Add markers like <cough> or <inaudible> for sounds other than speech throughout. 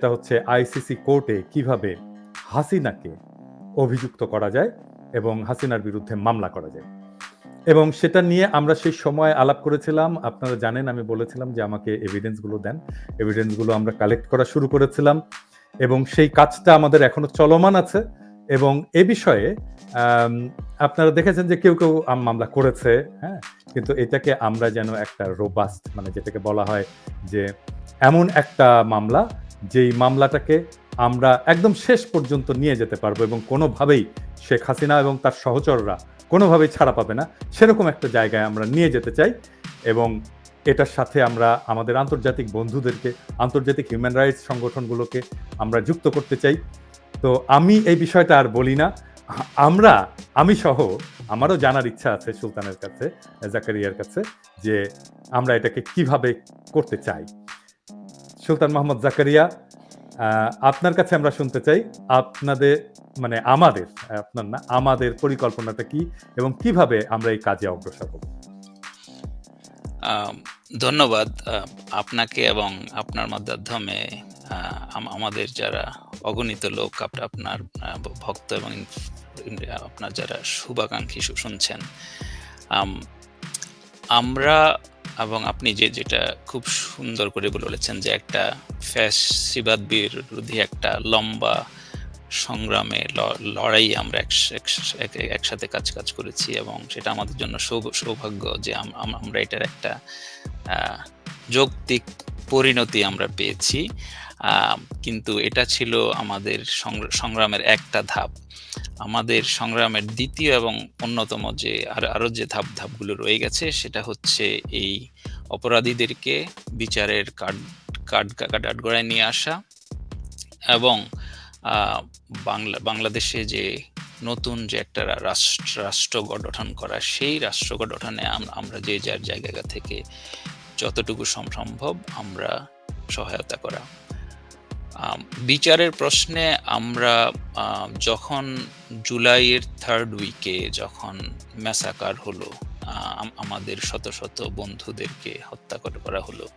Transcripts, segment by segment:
এটা হচ্ছে আইসিসি কোর্টে কীভাবে হাসিনাকে অভিযুক্ত করা যায় এবং হাসিনার বিরুদ্ধে মামলা করা যায়। এবং সেটা নিয়ে আমরা সেই সময় আলাপ করেছিলাম। আপনারা জানেন, আমি বলেছিলাম যে আমাকে এভিডেন্সগুলো দেন। এভিডেন্সগুলো আমরা কালেক্ট করা শুরু করেছিলাম। এবং সেই কাজটা আমাদের এখনও চলমান আছে। এবং এ বিষয়ে আপনারা দেখেছেন যে কেউ কেউ মামলা করেছে হ্যাঁ? কিন্তু এটাকে আমরা যেন একটা রোবাস্ট মানে যেটাকে বলা হয় যে এমন একটা মামলা যেই মামলাটাকে আমরা একদম শেষ পর্যন্ত নিয়ে যেতে পারব এবং কোনোভাবেই শেখ হাসিনা এবং তার সহচররা কোনোভাবেই ছাড়া পাবে না, সেরকম একটা জায়গায় আমরা নিয়ে যেতে চাই এবং এটার সাথে আমরা আমাদের আন্তর্জাতিক বন্ধুদেরকে, আন্তর্জাতিক হিউম্যান রাইটস সংগঠনগুলোকে আমরা যুক্ত করতে চাই। তো আমি এই বিষয়টা আর বলি না, আমরা, আমি সহ, আমারও জানার ইচ্ছা আছে সুলতানের কাছে, জাকারিয়ার কাছে, যে আমরা এটাকে কীভাবে করতে চাই। সুলতান মোহাম্মদ জাকারিয়া আপনার কাছে আমরা শুনতে চাই, আপনাদের মানে আমাদের, আপনার না, আমাদের পরিকল্পনাটা কি এবং কীভাবে আমরা এই কাজে অগ্রসর হব? ধন্যবাদ আপনাকে এবং আপনার মাধ্যমে আমাদের যারা অগণিত লোক, আপ- আপনার ভক্ত এবং আপনার যারা শুভাকাঙ্ক্ষী শুনছেন আমরা এবং আপনি যে যেটা খুব সুন্দর করে বলেছেন যে একটা ফ্যাসিবাদ বিরোধী একটা লম্বা সংগ্রামে লড়াই আমরা একস- একস- একসাথে কাজ কাজ করেছি এবং সেটা আমাদের জন্য সৌভ- সৌভাগ্য যে আম- আম- আমরা এটার একটা যৌক্তিক পরিণতি আমরা পেয়েছি। কিন্তু এটা ছিল আমাদের সংগ্রা- সংগ্রামের একটা ধাপ। আমাদের সংগ্রামের দ্বিতীয় এবং অন্যতম যে আর আরও যে ধাপ, ধাপগুলো রয়ে গেছে, সেটা হচ্ছে এই অপরাধীদেরকে বিচারের কাঠ কাঠ কাঠগড়ায় নিয়ে আসা এবং বাংলা, বাংলাদেশে যে নতুন যে একটা রাষ্ট্র রাষ্ট্র গঠন করা, সেই রাষ্ট্র গঠনে আমরা যে যার জায়গা থেকে যতটুকু সম- সম্ভব আমরা সহায়তা করা। বিচারের প্রশ্নে আমরা যখন জুলাইয়ের থার্ড উইকে যখন ম্যাসাকার হলো আমাদের শত শত বন্ধুদেরকে হত্যা করে- হলো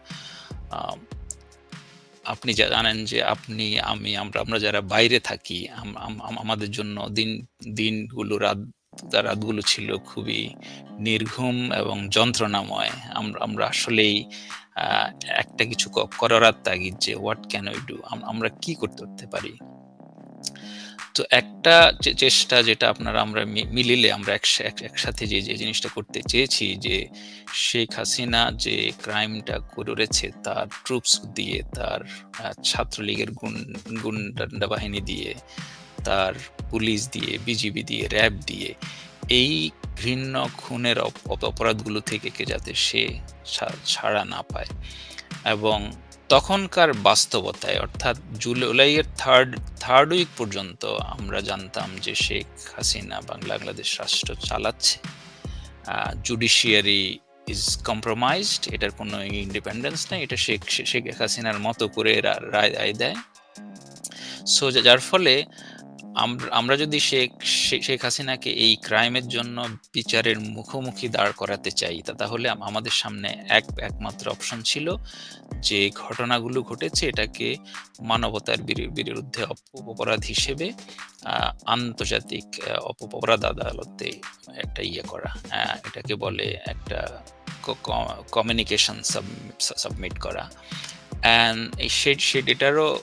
আপনি যা জানেন যে আপনি, আমি, আমরা আমরা যারা বাইরে থাকি, আম- আম- আম- আমাদের জন্য দিন, দিনগুলো, রাত রাতগুলো ছিল খুবই নির্ঘুম এবং যন্ত্রণাময়। আমরা আমরা আসলেই একটা কিছু করার তাগিদ যে হোয়াট ক্যান উই ডু আমরা কি করতে করতে পারি? তো একটা চেষ্টা যেটা আপনারা আমরা মিলিলে আমরা একসা- এক- একসাথে যে যে জিনিসটা করতে চেয়েছি যে, শেখ হাসিনা যে ক্রাইমটা করেছে, তার ট্রুপস দিয়ে, তার ছাত্রলীগের গুন গুন্ডা বাহিনী দিয়ে, তার পুলিশ দিয়ে, বিজিবি দিয়ে, র্যাব দিয়ে, এই ঘৃণ্য খুনের অপ- অপ- অপরাধগুলো থেকে কে যাতে সে ছাড়া না পায়। এবং তখনকার বাস্তবতায়, অর্থাৎ জুলাইয়ের থার্ড থার্ড উইক পর্যন্ত আমরা জানতাম যে শেখ হাসিনা বাংলাদেশ রাষ্ট্র চালাচ্ছে। জুডিশিয়ারি ইজ কম্প্রোমাইজড এটার কোনো ইন্ডিপেন্ডেন্স নেই, এটা শেখ শেখ হাসিনার মতো করে রা- রায় রায় দেয়। সো যার ফলে আমরা যদি শেখ শেখ হাসিনাকে এই ক্রাইমের জন্য বিচারের মুখোমুখি দাঁড় করাতে চাই তাহলে আমাদের সামনে এক, একমাত্র অপশন ছিল যে ঘটনাগুলো ঘটেছে এটাকে মানবতার বিরুদ্ধে অপরাধ হিসেবে আন্তর্জাতিক অপরাধ আদালতে একটা ইয়ে করা এটাকে বলে একটা কমিউনিকেশন সাবমিট করা। অ্যান্ড এই সেট সেট এটারও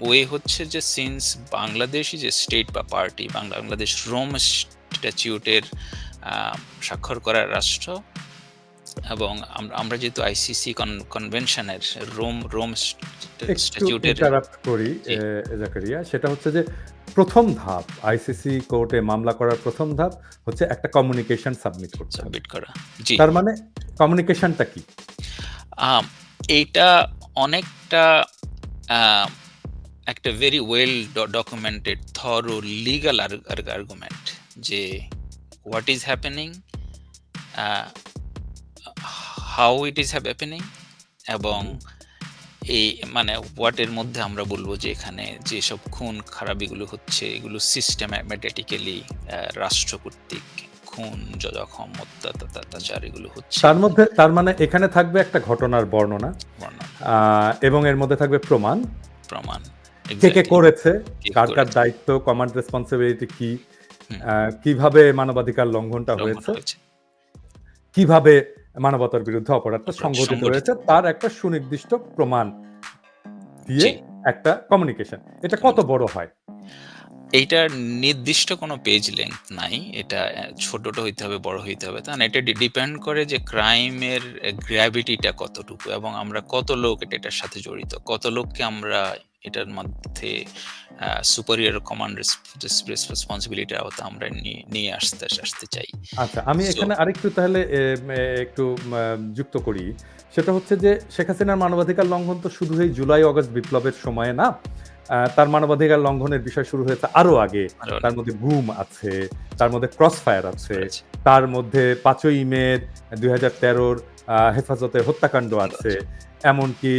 ওয়ে হচ্ছে যে সিন্স বাংলাদেশ যে স্টেট বা পার্টি বাংলাদেশ রোম স্ট্যাচিউটের স্বাক্ষর করার রাষ্ট্র এবং আম- আমরা যেহেতু আইসিসি কনভেনশনের রোম রোম স্ট্যাচিউটের করি জাকারিয়া। সেটা হচ্ছে যে প্রথম ধাপ আইসিসি কোর্টে মামলা করার প্রথম ধাপ হচ্ছে একটা কমিউনিকেশন সাবমিট করতে সাবমিট করা জি। তার মানে কমিউনিকেশনটা কি? এইটা অনেকটা একটা very well documented thorough legal argument যে what is happening how it is happening এবং এই মানে হোয়াটের মধ্যে আমরা বলব যে এখানে যেসব খুন খারাপিগুলো হচ্ছে এগুলো সিস্টেম্যাটিক্যালি রাষ্ট্র কর্তৃক খুন জখম অত্যাচার এগুলো হচ্ছে। তার মধ্যে তার মানে এখানে থাকবে একটা ঘটনার বর্ণনা এবং এর মধ্যে থাকবে প্রমাণ। প্রমাণ কে কে করেছে কার কার দায়িত্ব কমান্ড রেসপন্সিবিলিটি কি কীভাবে মানবাধিকার লঙ্ঘনটা হয়েছে। কীভাবে মানবতার বিরুদ্ধে অপরাধটা সংগঠিত। হয়েছে তার একটা সুনির্দিষ্ট প্রমাণ দিয়ে একটা কমিউনিকেশন এটা কত বড় হয়? এইটার নির্দিষ্ট কোনো পেজ লেংথ নাই। এটা ছোটটা হইতে হবে বড় হইতে হবে তা না। এটা ডিপেন্ড করে যে ক্রাইমের গ্র্যাভিটিটা কতটুকু এবং আমরা কত লোক এটা এটার সাথে জড়িত। কত লোককে আমরা এটার মধ্যে সুপারিয়র কমান্ড রেসপন্সিবিলিটি আওতা আমরা নিয়ে- আসতে আসতে চাই। আচ্ছা আমি এখানে আরেকটু তাহলে একটু যুক্ত করি। সেটা হচ্ছে যে শেখ হাসিনার মানবাধিকার লঙ্ঘন তো শুধু এই জুলাই অগস্ট বিপ্লবের সময়ে না। তার মানবাধিকার লঙ্ঘনের বিষয় শুরু হয়েছে আরও আগে। তার মধ্যে গুম আছে তার মধ্যে ক্রস ফায়ার আছে। তার মধ্যে পাঁচই মে দুই হাজার তেরোর হেফাজতে হত্যাকাণ্ড আছে। এমনকি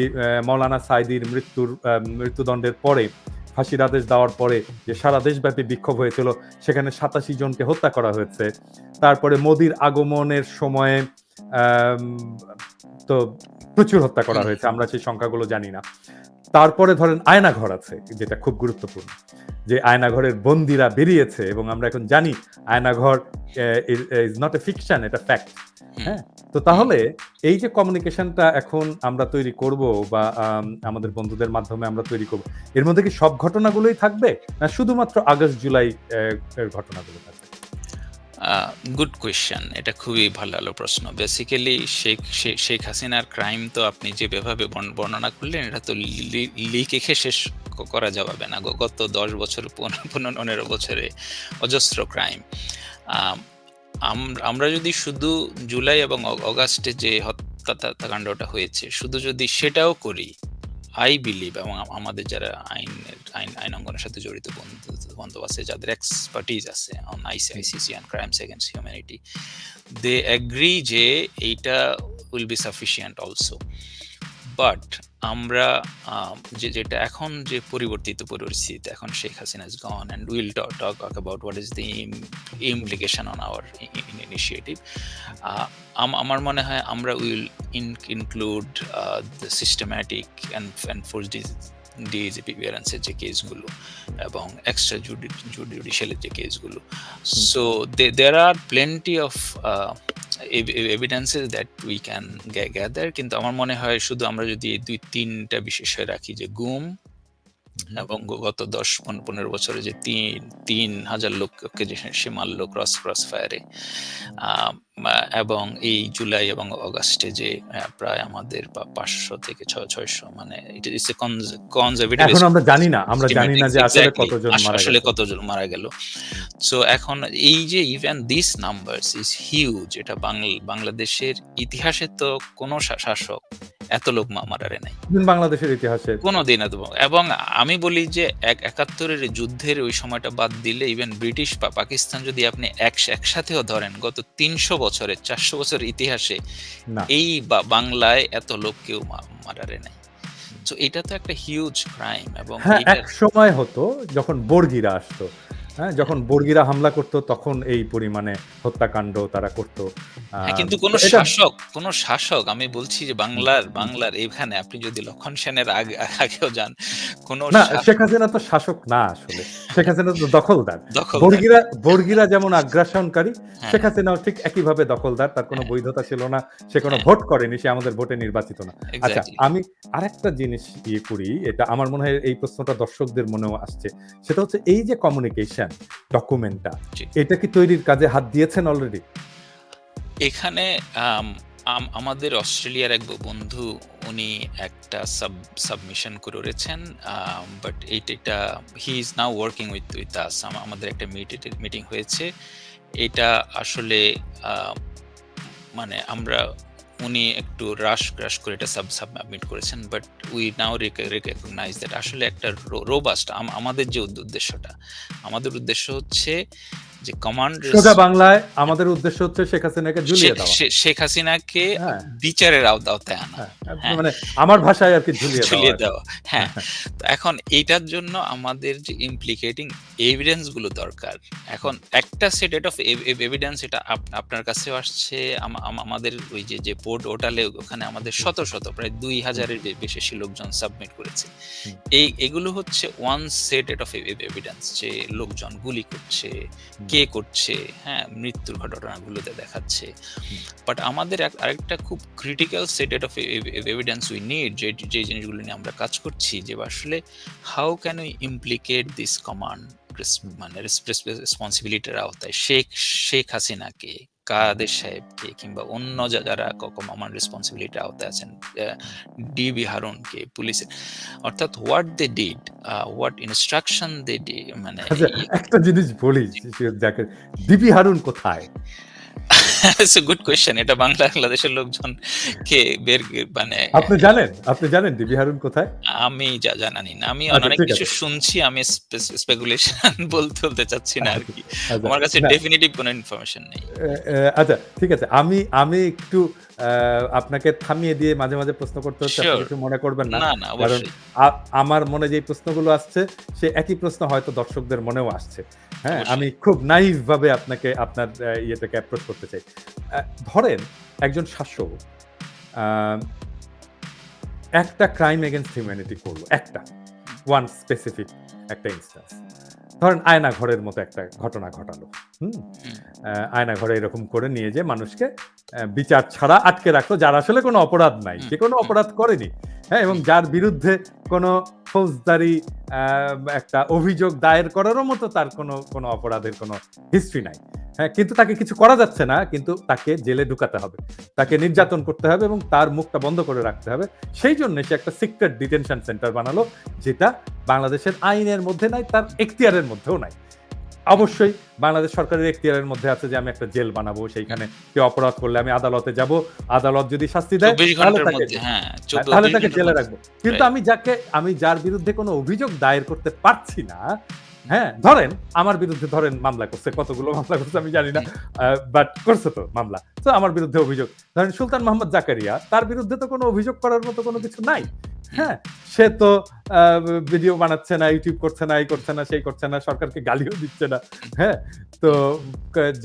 মৌলানা সাইদির মৃত্যুর মৃত্যুদণ্ডের পরে ফাঁসির আদেশ দেওয়ার পরে যে সারা দেশব্যাপী বিক্ষোভ হয়েছিল সেখানে সাতাশি জনকে হত্যা করা হয়েছে। তারপরে মোদির আগমনের সময়ে তো প্রচুর হত্যা করা হয়েছে আমরা সেই সংখ্যাগুলো জানি না। তারপরে ধরেন আয়নাঘর আছে যেটা খুব গুরুত্বপূর্ণ যে আয়নাঘরের বন্দিরা বেরিয়েছে এবং আমরা এখন জানি Aynaghar is not a fiction এটা ফ্যাক্ট হ্যাঁ? তো তাহলে এই যে কমিউনিকেশনটা এখন আমরা তৈরি করব বা আম, আমাদের বন্ধুদের মাধ্যমে আমরা তৈরি করব এর মধ্যে কি সব ঘটনাগুলোই থাকবে? না শুধুমাত্র আগস্ট জুলাই ঘটনাগুলো থাকবে? গুড কোয়েশ্চেন এটা খুবই ভালো ভালো প্রশ্ন। বেসিক্যালি শেখ শেখ হাসিনার ক্রাইম তো আপনি যেভাবে বর্ণ- বর্ণনা করলেন, এটা তো লিখে শেষ করা যাবে না। গত দশ বছর, পনেরো বছরে অজস্র ক্রাইম আমরা যদি শুধু জুলাই এবং অগ- অগাস্টে যে হত্যাকাণ্ডটা হয়েছে, শুধু যদি সেটাও করি আই বিলিভ এবং আমাদের যারা আইনের আইন আইন অঙ্গনের সাথে জড়িত বন্ধু আছে, যাদের এক্সপার্টিজ আছে on ICICC and crimes against humanity they agree যে এইটা will be sufficient also but আমরা যে যেটা এখন যে পরিবর্তিত পরিস্থিতি এখন Sheikh Hasina is gone and will talk talk about what is the implication on our initiative আমার মনে হয় আমরা will include the systematic and and force DAGP ক্লিয়ারেন্সের যে কেসগুলো এবং এক্সট্রা জুডি জুডিশিয়ালের যে কেসগুলো। So they there are plenty of evidences that we can gather কিন্তু আমার মনে হয় শুধু আমরা যদি দুই তিনটা বিষয় রাখি যে গুম এবং গত দশ পন- পনেরো বছরে যে তিন তিন হাজার লোককে যে সে মারল ক্রস ক্রস ফায়ারে এবং এই জুলাই এবং অগাস্টে যে প্রায় আমাদের পাঁচশো থেকে ছয় ছয়শো মানে ইটস এ কনজারভেটিভ এখন আমরা জানি না আমরা জানি না যে আসলে কতজন মারা আসলে কতজন মারা গেল। সো এখন এই যে even this numbers is huge এটা বাংলা বাংলাদেশের ইতিহাসে তো কোনো শাসক এত লোক মা- মারারে নাই বাংলাদেশের ইতিহাসে। কোনো দিন এত এবং আমি বলি যে এক একাত্তরের যুদ্ধের ওই সময়টা বাদ দিলে ইভেন ব্রিটিশ বা পাকিস্তান যদি আপনি এক একসাথেও ধরেন গত তিনশো বছরের চারশো বছরের ইতিহাসে এই বা- বাংলায় এত লোক কেউ মা- মারারে নাই। তো এটা তো একটা হিউজ ক্রাইম এবং হ্যাঁ এক সময় হতো যখন বর্গিরা আসতো। হ্যাঁ যখন বর্গিরা হামলা করতো তখন এই পরিমাণে হত্যাকাণ্ড তারা করতো। হ্যাঁ, কিন্তু কোন শাসক কোন শাসক আমি বলছি যে বাংলার বাংলার এখানে আপনি যদি লক্ষণ সেনের আগে আগেও যান কোন না শেখ হাসিনা তো শাসক না আসলে। শেখ হাসিনা তো দখলদার বর্গিরা বর্গিরা যেমন আগ্রাসনকারী হ্যাঁ। শেখ হাসিনাও ঠিক একইভাবে দখলদার তার কোনো হ্যাঁ। বৈধতা ছিল না সে কোনো। ভোট করেনি সে আমাদের ভোটে নির্বাচিত না আচ্ছা. আমি আরেকটা জিনিস ইয়ে করি এটা আমার মনে হয় এই প্রশ্নটা দর্শকদের মনেও আসছে সেটা হচ্ছে এই যে কমিউনিকেশন ডকুমেন্টটা। এটা কি তৈরির কাজে হাত দিয়েছেন অলরেডি এখানে আমাদের অস্ট্রেলিয়ার এক বন্ধু, উনি একটা সাব সাবমিশন করে করেছেন বাট এইটা he is now working with with us আমাদের একটা মিটিং হয়েছে। এটা আসলে মানে আমরা, উনি একটু রাশ ক্রাশ করে এটা সাব সাবমিট করেছেন but we now recognize that আসলে একটা রোবাস্ট আমাদের যে উদ্দেশ্যটা, আমাদের উদ্দেশ্য হচ্ছে যে কমান্ড সোজা বাংলায় আমাদের উদ্দেশ্য হচ্ছে শেখ হাসিনাকে ঝুলিয়ে দেওয়া। শেখ হাসিনাকে হ্যাঁ। বিচারের আওতায় আনা। হ্যাঁ, হ্যাঁ। মানে আমার ভাষায় আর কি ঝুলিয়ে ঝুলিয়ে দেওয়া। হ্যাঁ। তো এখন এইটার জন্য আমাদের যে ইমপ্লিকেটিং এভিডেন্সগুলো দরকার এখন একটা সেট অফ এভিডেন্স এটা আপনার কাছেও আসছে আম- আম- আমাদের ওই যে যে পোর্ট ওটালে ওখানে আমাদের শত শত প্রায় দুই হাজারের বেশি লোকজন সাবমিট করেছে। এই এগুলো হচ্ছে ওয়ান সেট অফ এভিডেন্স যে লোকজন গুলি করছে কে করছে? হ্যাঁ মৃত্যুর ঘটনাগুলোতে দেখাচ্ছে। বাট আমাদের আরেকটা খুব critical set of evidence we need যে যে জিনিসগুলো নিয়ে আমরা কাজ করছি, যে আসলে how can we implicate this command মানে রেসপন্সিবিলিটির আওতায়? শেখ শেখ হাসিনাকে কাদের সাহেবকে কিংবা অন্য যা- যারা আমার রেসপন্সিবিলিটি আওতায় আছেন ডিবি হারুনকে পুলিশের অর্থাৎ what they did what instruction they D মানে আচ্ছা একটা জিনিস বলি যাকে ডিবি হারুন কোথায়? ইটস গুড কোয়েশ্চেন এটা বাংলাদেশের লোকজন কে বের মানে আপনি জানেন আপনি জানেন দিবি হারুন কোথায়? আমি যা জানি না। আমি আচ্ছা, অনেক কিছু শুনছি আমি স্পেকুলেশন <laughs> বলতে বলতে চাচ্ছি না আর কি। আচ্ছা, আমার কাছে ডেফিনিটিভ কোনো ইনফরমেশন নেই। আচ্ছা ঠিক আছে। আমি আমি একটু আপনাকে থামিয়ে দিয়ে মাঝে মাঝে প্রশ্ন করতে হচ্ছে আপনি কিছু মনে করবেন না। কারণ আমার মনে যে প্রশ্নগুলো আসছে সে একই প্রশ্ন হয়তো দর্শকদের মনেও আসছে। হ্যাঁ আমি খুব নাইভ ভাবে আপনাকে আপনার ইয়েটাকে অ্যাপ্রোচ করতে চাই। ধরেন একজন শাসক একটা ক্রাইম এগেনস্ট হিউম্যানিটি করল একটা ওয়ান স্পেসিফিক একটা ইনস্ট্যান্স ধরেন আয়না ঘরের মতো একটা ঘটনা ঘটালো। হুম। আয়না ঘরে এরকম করে নিয়ে যে মানুষকে বিচার ছাড়া আটকে রাখল যার আসলে কোনো অপরাধ নাই যে কোনো অপরাধ করেনি হ্যাঁ এবং যার বিরুদ্ধে কোনো ফৌজদারি একটা অভিযোগ দায়ের করারও মতো তার কোনো কোনো অপরাধের কোনো হিস্ট্রি নাই। হ্যাঁ কিন্তু তাকে কিছু করা যাচ্ছে না কিন্তু তাকে জেলে ঢুকাতে হবে তাকে নির্যাতন করতে হবে এবং তার মুখটা বন্ধ করে রাখতে হবে। সেই জন্য সে একটা সিক্রেট ডিটেনশন সেন্টার বানালো যেটা বাংলাদেশের আইনের মধ্যে নাই তার এখতিয়ারের মধ্যেও নাই। অবশ্যই বাংলাদেশ সরকারের এখতিয়ারের মধ্যে আছে যে আমি একটা জেল বানাবো সেইখানে কেউ অপরাধ করলে আমি আদালতে যাব। আদালত যদি শাস্তি দেয় তাহলে তাকে হ্যাঁ তাহলে তাকে জেলে রাখব। কিন্তু আমি যাকে আমি যার বিরুদ্ধে কোনো অভিযোগ দায়ের করতে পারছি না হ্যাঁ ধরেন আমার বিরুদ্ধে ধরেন মামলা করছে কতগুলো মামলা করছে আমি জানি না বাট করছে তো মামলা। তো আমার বিরুদ্ধে অভিযোগ। ধরেন সুলতান মোহাম্মদ জাকারিয়া তার বিরুদ্ধে তো কোনো অভিযোগ করার মতো কোনো কিছু নাই। হ্যাঁ সে তো ভিডিও বানাচ্ছে না ইউটিউব করছে না এই করছে না সেই করছে না সরকারকে গালিও দিচ্ছে না। হ্যাঁ তো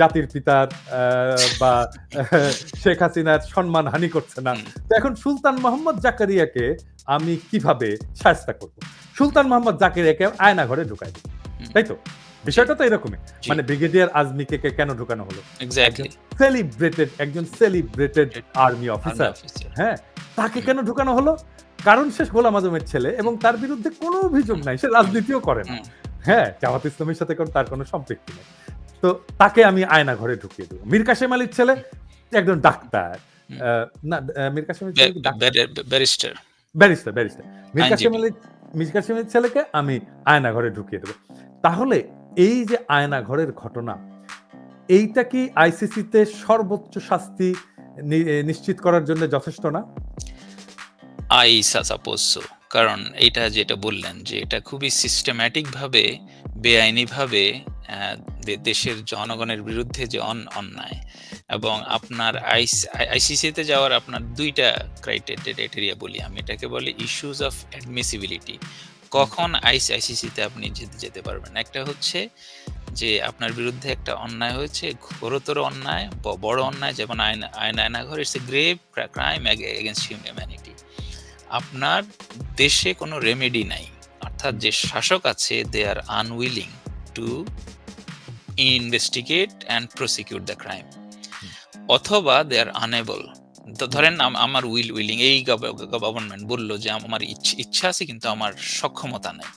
জাতির পিতার বা শেখ হাসিনার সম্মান হানি করছে না। তো এখন সুলতান মোহাম্মদ জাকারিয়াকে আমি কীভাবে সাহায্য করব? সুলতান মোহাম্মদ জাকারিয়াকে আয়না ঘরে ঢুকাই দিই। তাই তো? বিষয়টা তো এরকমই। মানে ব্রিগেডিয়ার আজমিকে কে কেন ঢুকানো হলো? সেলিব্রেটেড একজন সেলিব্রেটেড আর্মি অফিসার হ্যাঁ তাকে কেন ঢুকানো হলো? কারণ সে গোলাম আজমের ছেলে এবং তার বিরুদ্ধে কোনো অভিযোগ নাই। সে রাজনীতিও করে না। হ্যাঁ জামাত ইসলামের সাথে তার কোনো সম্পৃক্তি নেই। তো তাকে আমি আয়না ঘরে ঢুকিয়ে দেবো। মীর কাসেম আলীর ছেলে একজন ডাক্তার। না মীর কাসেম আলীর ছেলে কি ডাক্তার? ব্যারিস্টার। Barrister barrister. মীর আইনজীবী। কাসেম আলী মীর আলীর ছেলেকে আমি আয়না ঘরে ঢুকিয়ে দেবো। তাহলে এই যে আয়না ঘরের ঘটনা, এইটা কি আইসিসিতে সর্বোচ্চ শাস্তি নিশ্চিত করার জন্য যথেষ্ট না? আই সাপোজ কারণ এটা যেটা বললেন যে এটা খুবই সিস্টেম্যাটিক ভাবে বেআইনি ভাবে দেশের জনগণের বিরুদ্ধে যে অন- অন্যায়। এবং আপনার আইসিসিতে যাওয়ার আপনার দুইটা ক্রাইটেরিয়া বলি আমি। এটাকে বলি ইস্যুস অফ অ্যাডমিসিবিলিটি কখন আইস আইসিসিতে আপনি যেতে যেতে পারবেন? একটা হচ্ছে যে আপনার বিরুদ্ধে একটা অন্যায় হয়েছে ঘোরতর অন্যায় বড় অন্যায় যেমন আইন আইন Aynaghar it's a grave crime against humanity আপনার দেশে কোনো রেমেডি নাই। অর্থাৎ যে শাসক আছে they are unwilling to investigate and prosecute the crime অথবা দে আর আনেবল ধরেন আমার উইল উইলিং এই গভর্নমেন্ট বলল যে আমার ইচ্ছ- আছে কিন্তু আমার সক্ষমতা নেই।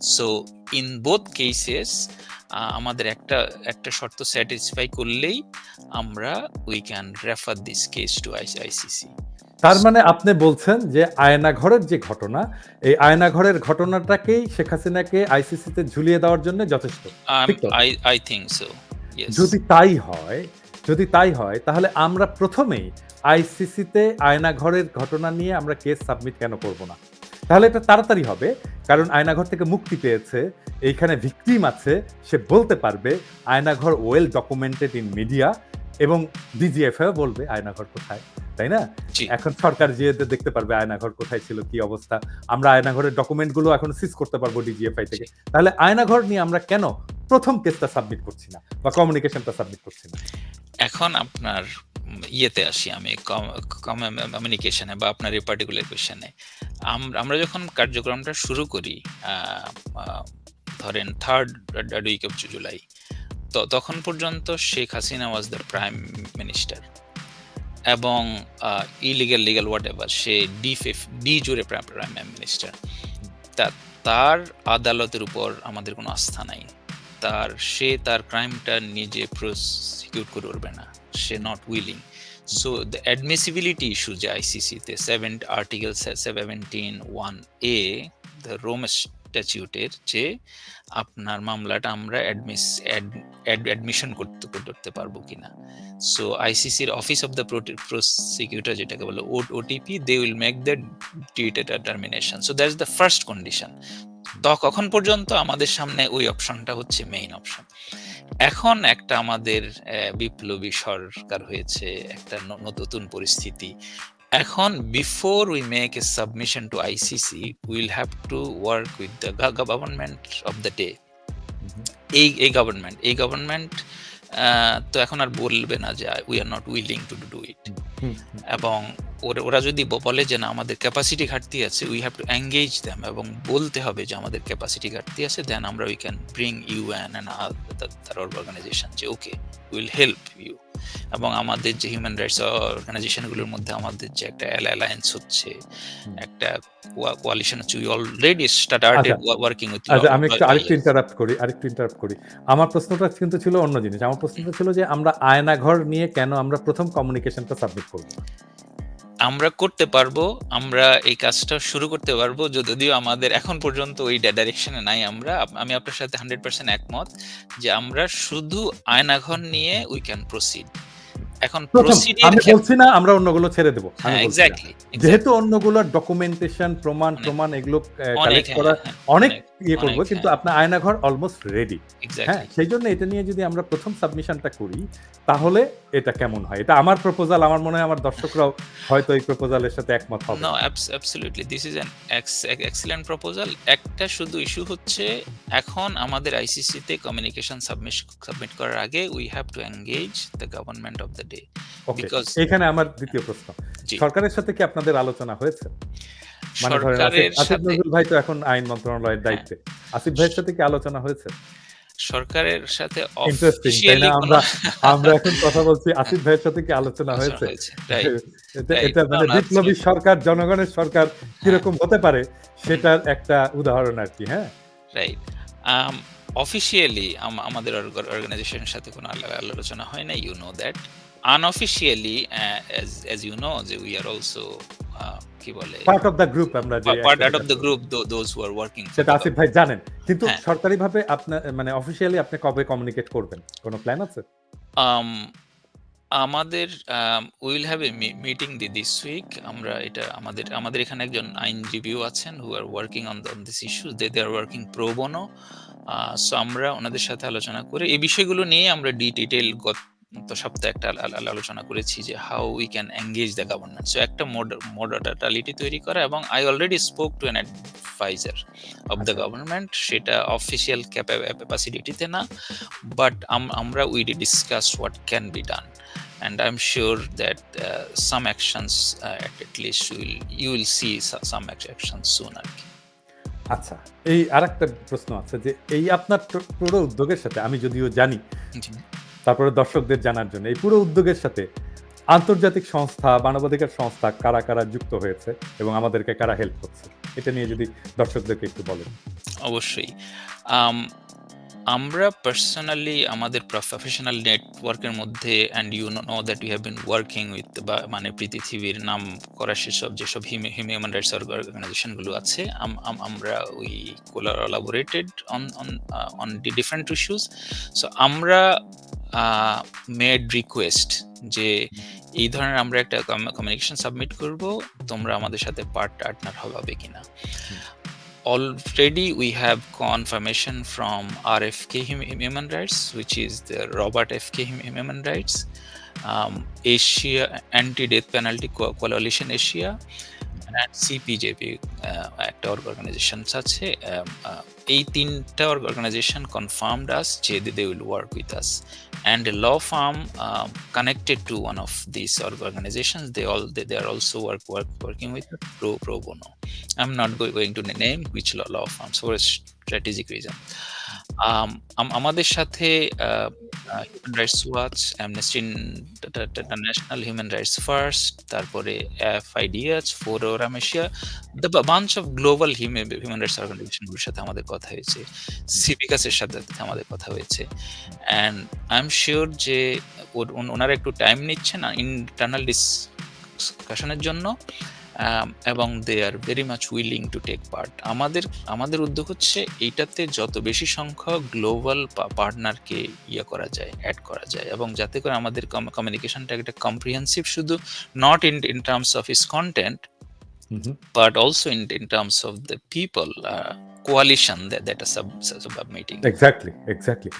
সো ইন বোথ কেসেস আমাদের একটা একটা শর্ত স্যাটিসফাই করলেই আমরা we can refer this case to ICC তার মানে আপনি বলছেন যে আয়না ঘরের যে ঘটনা এই আয়না ঘরের ঘটনাটাকেই শেখ হাসিনাকে আইসিসিতে ঝুলিয়ে দেওয়ার জন্য যথেষ্ট আই আই থিঙ্ক সো যদি তাই হয় যদি তাই হয় তাহলে আমরা প্রথমেই আইসিসিতে আয়না ঘরের ঘটনা নিয়ে আমরা কেস সাবমিট কেন করব না? তাহলে এটা তাড়াতাড়ি হবে কারণ আয়নাঘর থেকে মুক্তি পেয়েছে এইখানে ভিকটিম আছে সে বলতে পারবে Aynaghar well documented in media এবং ডিজিএফআই বলবে আয়নাঘর কোথায় তাই না? এখন সরকার যে দেখতে পারবে আয়নাঘর কোথায় ছিল কি অবস্থা আমরা আয়নাঘরের ডকুমেন্টগুলো এখন সিজ করতে পারব ডিজিএফআই থেকে। তাহলে আয়নাঘর নিয়ে আমরা কেন প্রথম কেসটা সাবমিট করছি না বা কমিউনিকেশনটা সাবমিট করছি না? এখন আপনার ইয়েতে আসি আমি কমিউনিকেশনে বা আপনার এই পার্টিকুলার কোয়েশনে আমরা যখন কার্যক্রমটা শুরু করি ধরেন থার্ড উইক অফ জুলাই তো তখন পর্যন্ত Sheikh Hasina was the prime minister এবং ইলিগাল লিগাল হোয়াট এভার সে ডি ফিফ ডি জুড়ে প্রাইম মিনিস্টার তা, তার আদালতের উপর আমাদের কোনো আস্থা নাই। তার, সে তার ক্রাইমটা নিজে প্রসিকিউট করবে না। সে not willing so the admissibility issue যে আইসিসিতে seven article seventeen one A the Rome স্ট্যাচিউটের যে আপনার মামলাটা আমরা অ্যাডমিস অ্যাডমিশন করতে করতে পারব কিনা। সো আইসিসির অফিস অফ দ্য প্রসিকিউটর যেটাকে বলে OTP they will make the determination so that's the first condition তখন পর্যন্ত? আমাদের সামনে ওই অপশনটা হচ্ছে মেইন অপশন এখন একটা আমাদের বিপ্লবী সরকার হয়েছে, একটা নতুন পরিস্থিতি। এখন before we make a submission to ICC will have to work with the government of the day এই এই গভর্নমেন্ট এই গভর্নমেন্ট তো এখন আর বলবে না যে we are not willing to do it এবং ওরা ওরা যদি বলে যে না আমাদের ক্যাপাসিটি ঘাটতি আছে we have to engage them এবং বলতে হবে যে আমাদের ক্যাপাসিটি ঘাটতি আছে দেন আমরা we can bring you an and organization যে ওকে উইল হেল্প ইউ। এবং আমাদের যে হিউম্যান রাইটস অর্গানাইজেশনগুলোর মধ্যে আমাদের যে একটা অ্যালায়েন্স হচ্ছে একটা কোয়ালিশন হচ্ছে we already started working with আচ্ছা আমি একটু আরেকটু ইন্টারাপ্ট করি আরেকটু ইন্টারাপ্ট করি। আমার প্রশ্নটা কিন্তু ছিল অন্য জিনিস। আমার প্রশ্নটা ছিল যে আমরা আয়নাঘর নিয়ে কেন আমরা প্রথম কমিউনিকেশনটা সাবমিট করব? আমরা করতে পারব আমরা এই কাজটা শুরু করতে পারব যদিও আমাদের এখন পর্যন্ত ওই ডাইরেকশনে নাই আমরা। আমি আপনার সাথে হান্ড্রেড পার্সেন্ট একমত যে আমরা শুধু আয়নাঘর নিয়ে উই ক্যান প্রসিড এখন আমি বলছি না আমরা অন্যগুলো ছেড়ে দেবো হ্যাঁ যেহেতু অন্যগুলোর ডকুমেন্টেশন প্রমাণ প্রমাণ এগুলো কালেক্ট করা অনেক, ইয়ে করব কিন্তু হ্যাঁ। আপনার আয়নাঘর অলমোস্ট রেডি হ্যাঁ সেই জন্য এটা নিয়ে যদি আমরা প্রথম সাবমিশনটা করি তাহলে এটা কেমন হয়? এটা আমার প্রপোজাল আমার মনে হয় আমার দর্শকরাও হয়তো এই প্রপোজালের সাথে একমত হবে। No absolutely this is an excellent proposal একটা শুধু ইস্যু হচ্ছে এখন আমাদের আইসিসিতে কমিউনিকেশন সাবমিট সাবমিট করার আগে we have to engage the government of the day okay এখানে আমার দ্বিতীয় প্রশ্ন। সরকারের সাথে কি আপনাদের আলোচনা হয়েছে? মানে ধরেন আসিফ- নজরুল ভাই তো এখন আইন মন্ত্রণালয়ের দায়িত্বে। আসিফ ভাইয়ের সাথে কি আলোচনা হয়েছে? সরকারের সাথে আমরা আমরা এখন কথা বলছি আসিফ ভাইয়ের সাথে কি আলোচনা হয়েছে? এটা মানে বিপ্লবী সরকার জনগণের সরকার কীরকম হতে পারে সেটার একটা উদাহরণ আর কি হ্যাঁ? রাইট অফিসিয়ালি আমাদের অর্গানাইজেশনের সাথে কোনো আলা- আলোচনা হয় না you know that unofficially as you know যে উই আর অলসো কি বলে? পার্ট অফ দ্য গ্রুপ আমরা যে part of the group those who are working সেটা আসিফ ভাই জানেন। কিন্তু হ্যাঁ। সরকারিভাবে আপনার মানে অফিসিয়ালি আপনি কবে কমিউনিকেট করবেন? কোনো প্ল্যান আছে? Um, আমাদের will have a meeting the this week আমরা এটা আমাদের আমাদের এখানে একজন আইনজীবীও আছেন who are working on on this issue they they are working pro bono so আমরা ওনাদের সাথে আলোচনা করে এই বিষয়গুলো নিয়ে আমরা ডি ডিটেল গত সপ্তাহে একটা আল- আল- আলোচনা করেছি যে how we can engage the government so একটা মডালিটি তৈরি করা এবং I already spoke to an advisor of the. Government সেটা অফিসিয়াল ক্যাপাসিটিতে না বাট আমরা we D discuss what can be done and I'm sure that uh, some actions uh, at, at least you will you will see some actions soon আর কি। আচ্ছা এই আরেকটা প্রশ্ন আছে যে এই আপনার পুরো উদ্যোগের সাথে আমি যদিও জানি। তারপরে দর্শকদের জানার জন্য। এই পুরো উদ্যোগের সাথে আন্তর্জাতিক সংস্থা, মানবাধিকার সংস্থা কারা কারা যুক্ত হয়েছে এবং আমাদেরকে কারা হেল্প করছে? এটা নিয়ে যদি দর্শকদেরকে একটু বলেন। অবশ্যই। আমরা পার্সোনালি আমাদের প্রফেশনাল নেটওয়ার্কের মধ্যে and you know that you have been working with বা মানে পৃথিবীর নাম করা সেসব, যেসব হিউম্যান রাইটস অর্গানাইজেশনগুলো আছে, আম- আম- আমরা we collaborated on on on D different issues so আমরা মেড রিকোয়েস্ট যে এই ধরনের আমরা একটা কমিউনিকেশন সাবমিট করব, তোমরা আমাদের সাথে পার্ট পার্টনার হবে কিনা। Already we have confirmation from RFK Human Rights, which is the Robert FK Human Rights, um, Asia Anti-Death Penalty Coalition Asia, uh, একটা অর্গানাইজেশন আছে um, uh, এই তিনটা অর্গানাইজেশন কনফার্মড আস যে they will work with us and a law firm um, connected to one of these org- organizations they all they, they are also work, work working with pro pro bono i'm not go- going to name which law, law um, আম- আমাদের সাথে human rights watch amnesty international human rights first তারপরে FIDH forum Asia the bunch of global human rights অর্গানাইজেশনগুলোর সাথে আমাদের কথা হয়েছে সিভিকাসের সাথে আমাদের কথা হয়েছে অ্যান্ড আই এম শিওর যে ওনারা একটু টাইম নিচ্ছেন ইন্টারনাল ডিসকাশনের জন্য এবং they are very much willing to take part আমাদের আমাদের উদ্যোগ হচ্ছে এইটাতে যত বেশি সংখ্যক গ্লোবাল পার্টনারকে ইয়ে করা যায় অ্যাড করা যায় এবং যাতে করে আমাদের কমিউনিকেশনটা একটা কম্প্রিহেন্সিভ শুধু not in in terms of is content but but in in, in terms of the people that are sub, sub, sub meeting Exactly, exactly.